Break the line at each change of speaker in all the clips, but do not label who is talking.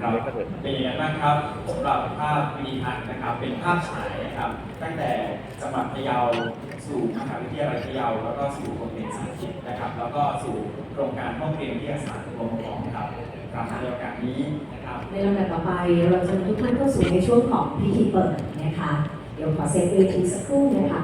ครับเป็นยังไงบ้างครับสำหรับภาพวิดีทัศน์นะครับ เป็นภาพฉายนะครับ ตั้งแต่จังหวัดพะเยาสู่มหาวิทยาลัยพะเยาแล้วก็สู่โรงเรียนสาธิตนะครับ แล้วก็สู่โครงการห้องเรียนวิทยาศาสตร์กรมกองครับครับในโอกาสนี้นะครับ
ในลำดับต่อไปเราจะทุกท่านเข้าสู่ในช่วงของพิธีเปิดนะคะ เดี๋ยวขอเซตเวทีสักครู่นะคะ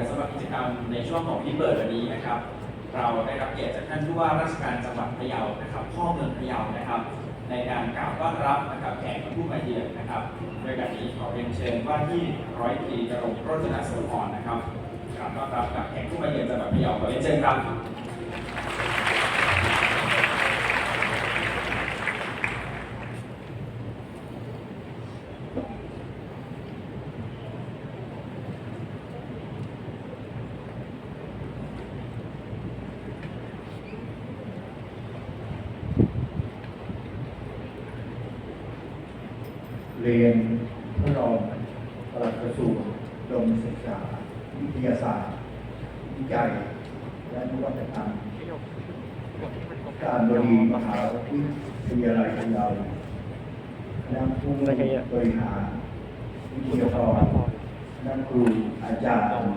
และสำหรับกิจกรรมในช่วงของพิธีเปิดวันนี้นะครับ เราได้รับเกียรติจากท่านผู้ว่าราชการจังหวัดพะเยานะครับพ่อเมืองพะเยานะครับ ในการกล่าวต้อนรับนะครับแขกผู้มาเยือนนะครับโดยการนี้ขอเรียนเชิญว่าที่ร้อยตรีกรงค์โรจนสุพรนะครับกล่าวต้อนรับกับแขกผู้มาเยือนจังหวัดพะเยาขอเรียนเชิญครับ
เรียนท่านรองปลัดกระทรวงดมศึกษา วิทยาศาสตร์วิจัยและนวัตกรรมการบดีมหาวิทยาลัยของเราคณะผู้บริหารวิทยากรนักครูอาจารย์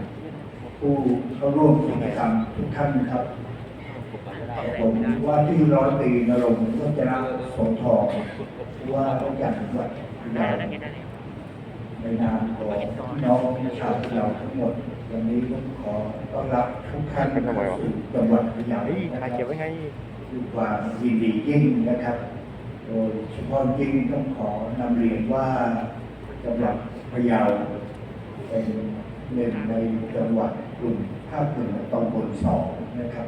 ผู้เข้าร่วมกิจกรรมทุกท่านครับผมว่าที่ร้อยตีนรงค์วัฒนะโสธรว่าราชการจังหวัด พะเยาในนามของพี่น้องชาวพเยาทั้งหมด วันนี้ผมขอต้อนรับทุกท่านเข้าสู่จังหวัดพะเยานะครับ
เก็บไว้ไง
ด้วยความยินดียิ่งนะครับ โดยเฉพาะยิ่งต้องขอนำเรียนว่าจังหวัดพะเยาเป็นหนึ่งในจังหวัดกลุ่มภาคเหนือตอนบนสองนะครับ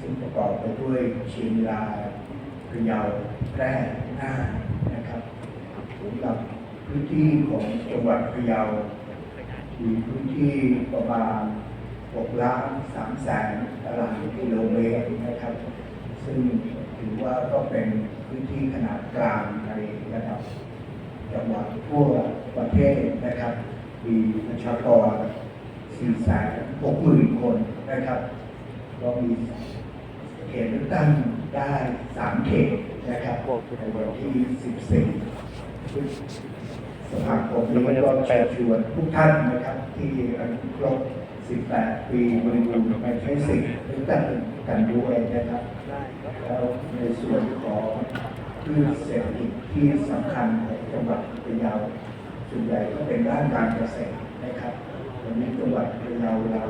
ซึ่งประกอบไปด้วยเชียงรายพะเยาแพร่น่าน สำหรับพื้นที่ของจังหวัดพะเยามีพื้นที่ประมาณ6ล้าน3แสนตารางกิโลเมตรนะครับ ซึ่งถือว่าก็เป็นพื้นที่ขนาดกลางในระดับจังหวัดทั่วประเทศนะครับ มีประชากร4แสน6หมื่นคนนะครับ ก็มีเขตเลือกตั้งได้ 3 เขตนะครับในวันที่ 14 พฤษภาคมนี้ก็เชิญชวนทุกท่านนะครับ ที่อายุครบ 18 ปีบริบูรณ์ไปใช้สิทธิ์เลือตั้งกันด้วยนะครับ แล้วในส่วนของพืชเศรษฐกิจที่สำคัญของจังหวัดพะเยาส่วนใหญ่ก็เป็นด้านการเกษตรนะครับวันนี้จังหวัดพะเยาเรา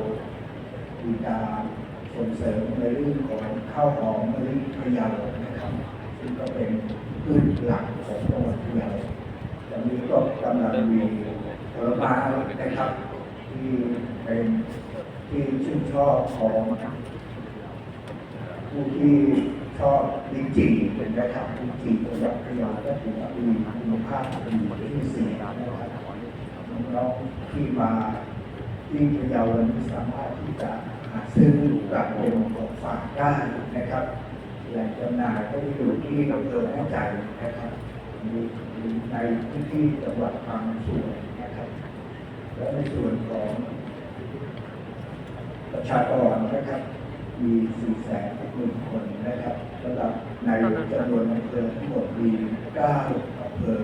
มีการส่งเสริมในเรื่องของข้าวหอมมะลิพะเยานะครับ ซึ่งก็เป็นพืชหลักของจังหวัดพะเยาตอนนี้ก็กำลังมีผลไม้ นะครับที่เป็นที่ชื่นชอบของผู้ที่ชอบลิ้นจี่เป็นนะครับลิ้นจี่จังหวัดพยาก็ถือว่ามีคุณภาพดีที่สี่นะครับน้องๆที่มาที่พยาวันนี้สามารถที่จะหาซื้อกลับเป็นของฝากได้นะครับแหล่งจำหน่ายก็อยู่ที่อำเภอแม่ใจนะครับในพื้นที่จังหวัดบางส่วนนะครับ และในส่วนของประชากรนะครับ มี4แสนหมื่นคนนะครับสำหรับในจำนวนอำเภอทั้งหมดมี9อำเภอ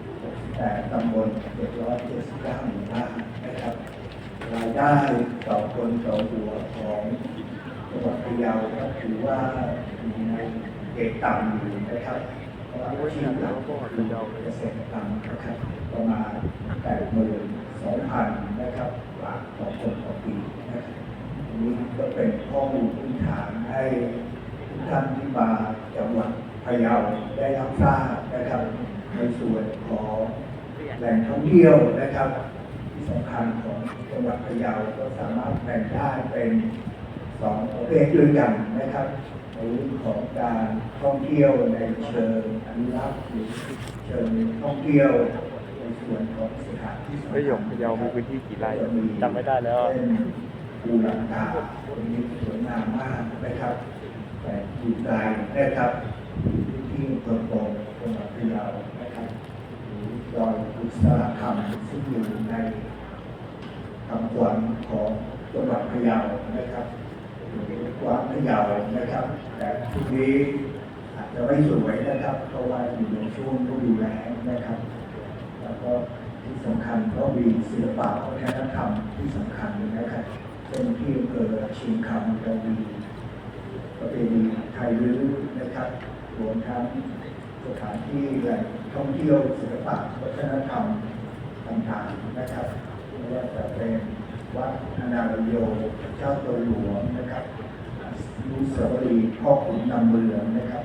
68ตำบล779หมู่บ้านนะครับ รายได้ต่อคนต่อหัวของจังหวัดพะเยาก็ถือว่าอยู่ในเกณฑ์ต่ำอยู่นะครับเพราะว่าอาชีพหลักคือเกษตรกรรมนะครับประมาณ82,000น 2,000 นะครับบาทต่อคนต่อปีนะครับนี้ก็เป็นข้อมูลพื้นฐานให้ทุกท่านที่มาจังหวัดพะเยาได้รับทราบนะครับ ในส่วนของแหล่งท่องเที่ยวนะครับ ที่สำคัญของจังหวัดพะเยาก็สามารถแบ่งได้เป็นสองประเภทด้วยกันนะครับในเรื่องของการท่องเที่ยวในเชิงอนุรักษ์หรือเชิงท่องเที่ยว ในส่วนของสถานที่สำคัญ
ประโยคพะเยามีพื้นที่กี่ไร่
จะ
จำไม่ได้แล้วอะ
เช่นภูหลังกาตรงนี้สวยงามมากนะครับแต่อยู่ไกลนะครับพื้นที่เปิดโปร่งจังหวัดพะเยานะครับหรือดอยอุตสาหกรรมซึ่งอยู่ในคำขวัญของจังหวัดพะเยานะครับหรือกวางพะเยานะครับ แต่ทุกนี้อาจจะไม่สวยนะครับเพราะว่าอยู่ในช่วงฤดูแล้งนะครับแล้วก็ ที่สำคัญก็มีศิลปะวัฒนธรรมที่สำคัญนะครับเช่นที่อำเภอเชียงคำเรามีประเพณีไทยรื้อนะครับรวมทั้งสถานที่แหล่งท่องเที่ยวศิลปะวัฒนธรรมต่างๆนะครับไม่ว่าจะเป็นวัดอนาลโยเจ้าตัวหลวงนะครับอนุสาวรีย์พ่อขุนนำเมืองนะครับ